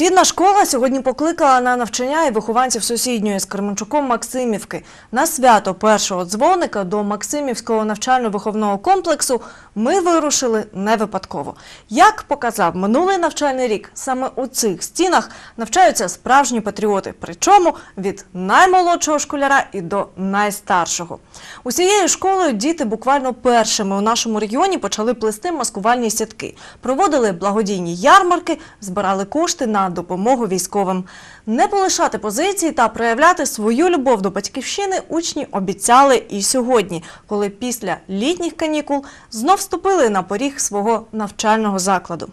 Рідна школа сьогодні покликала на навчання і вихованців сусідньої з Кременчуком Максимівки. На свято першого дзвоника до Максимівського навчально-виховного комплексу ми вирушили не випадково. Як показав минулий навчальний рік, саме у цих стінах навчаються справжні патріоти, причому від наймолодшого школяра і до найстаршого. Усією школою діти буквально першими у нашому регіоні почали плести маскувальні сітки, проводили благодійні ярмарки, збирали кошти на допомогу військовим. Не полишати позиції та проявляти свою любов до батьківщини учні обіцяли і сьогодні, коли після літніх канікул знов вступили на поріг свого навчального закладу.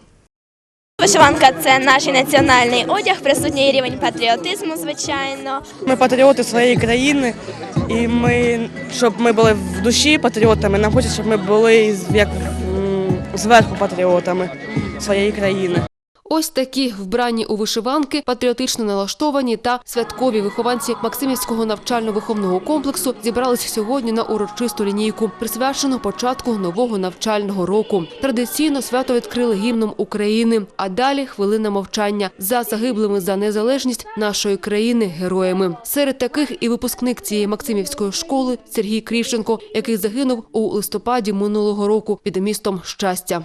Вишиванка це наш національний одяг, присутній рівень патріотизму, звичайно. Ми патріоти своєї країни, і ми, щоб ми були в душі патріотами, нам хочеться, щоб ми були як зверху патріотами своєї країни. Ось такі вбрані у вишиванки, патріотично налаштовані та святкові вихованці Максимівського навчально-виховного комплексу зібрались сьогодні на урочисту лінійку, присвячену початку нового навчального року. Традиційно свято відкрили гімном України, а далі хвилина мовчання за загиблими за незалежність нашої країни героями. Серед таких і випускник цієї Максимівської школи Сергій Крівченко, який загинув у листопаді минулого року під містом щастя.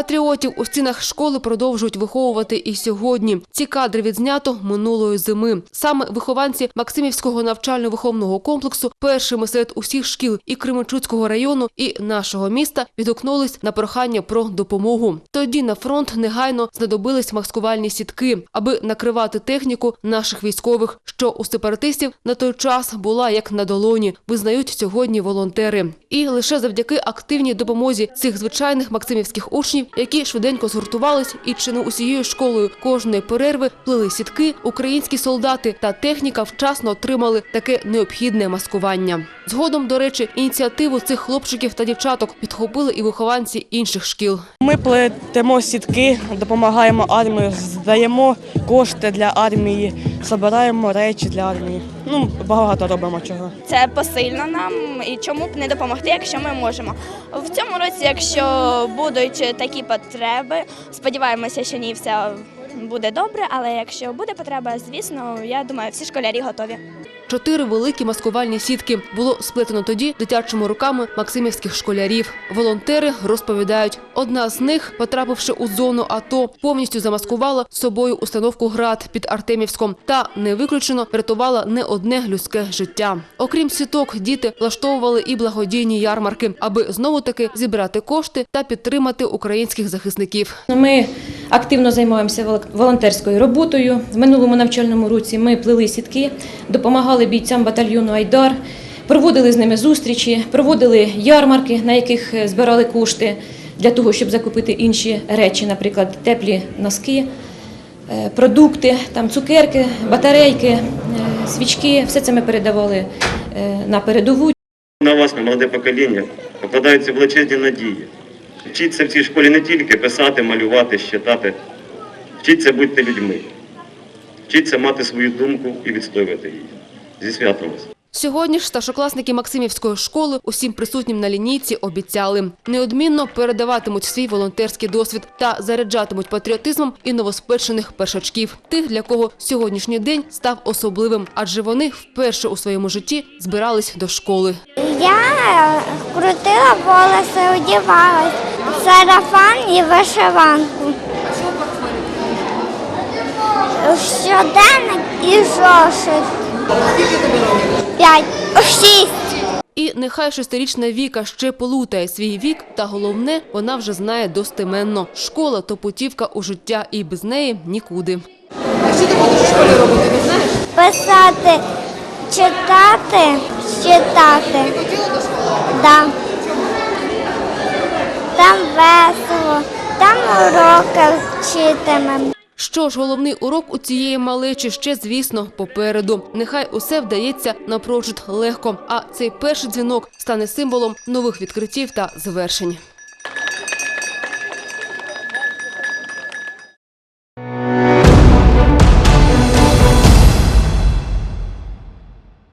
Патріотів у стінах школи продовжують виховувати і сьогодні. Ці кадри відзнято минулої зими. Саме вихованці Максимівського навчально-виховного комплексу першими серед усіх шкіл і Кременчуцького району, і нашого міста відгукнулись на прохання про допомогу. Тоді на фронт негайно знадобились маскувальні сітки, аби накривати техніку наших військових, що у сепаратистів на той час була як на долоні. Визнають сьогодні волонтери. І лише завдяки активній допомозі цих звичайних максимівських учнів, які швиденько згуртувались і чи не усією школою кожної перерви плели сітки, українські солдати та техніка вчасно отримали таке необхідне маскування. Згодом, до речі, ініціативу цих хлопчиків та дівчаток підхопили і вихованці інших шкіл. Ми плетемо сітки, допомагаємо армії, здаємо кошти для армії, збираємо речі для армії. Ну, багато робимо чого. Це посильно нам і чому б не допомогти, якщо ми можемо. В цьому році, якщо будуть такі потреби, сподіваємося, що ні, все буде добре. Але якщо буде потреба, звісно, я думаю, всі школярі готові. Чотири великі маскувальні сітки було сплетено тоді дитячими руками максимівських школярів. Волонтери розповідають, одна з них, потрапивши у зону АТО, повністю замаскувала собою установку град під Артемівськом та не виключено врятувала не одне людське життя. Окрім сіток, діти влаштовували і благодійні ярмарки, аби знову таки зібрати кошти та підтримати українських захисників. Ми активно займаємося вол- волонтерською роботою. В минулому навчальному році ми плели сітки, допомагали бійцям батальйону Айдар, проводили з ними зустрічі, проводили ярмарки, на яких е, збирали кошти для того, щоб закупити інші речі, наприклад, теплі носки, е, продукти, там цукерки, батарейки, е, свічки. Все це ми передавали на передову. На вас, на молоде покоління, покладаються величезні надії. Вчіться в цій школі не тільки писати, малювати, щитати. Вчіться бути людьми. Вчіться мати свою думку і відстоювати її. Зі святом вас! Сьогодні ж старшокласники Максимівської школи усім присутнім на лінійці обіцяли неодмінно передаватимуть свій волонтерський досвід та заряджатимуть патріотизмом і новоспечених першачків, тих, для кого сьогоднішній день став особливим, адже вони вперше у своєму житті збирались до школи. Я крутила волоси, одягалась, сарафан і вишиванку. Щоденник і зошит. П'ять, шість. І нехай шестирічна Віка ще полутає свій вік, та головне, вона вже знає достеменно. Школа то путівка у життя, і без неї нікуди. Писати, читати, читати. Ти хотіла до Да. Там весело, там уроки вчитимемо. Що ж, головний урок у цієї малечі ще, звісно, попереду. Нехай усе вдається напрочуд легко, а цей перший дзвінок стане символом нових відкриттів та звершень.